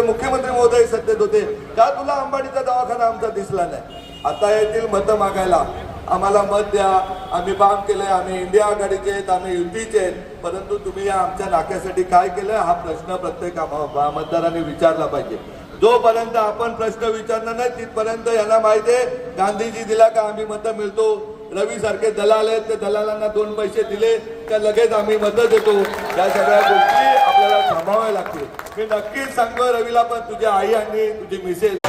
होते मुख्यमंत्री महोदय सत्तेत होते. का तुला अंबाडीचा दवाखाना आमचा दिसला नाही. आता येतील मतं मागायला. आम्हाला मत द्या. आम्ही बाम केले आम्ही इंडिया आघाडीचे आहेत. आम्ही युतीचे आहेत. परंतु तुम्ही या आमच्या नाक्यासाठी काय केलं हा प्रश्न प्रत्येक मतदारांनी विचारला पाहिजे. जोपर्यंत आपण प्रश्न विचारणार नाही तिथपर्यंत यांना माहिती आहे गांधीजी दिला का आम्ही मतं मिळतो? रवी सारखे दलाल आहेत ते दलालांना दोन पैसे दिले का लगेच आम्ही मतं देतो? या सगळ्या गोष्टी आपल्याला थांबाव्या लागते. मी नक्कीच सांगतो रवीला पण तुझ्या आई आणि तुझी मिसेस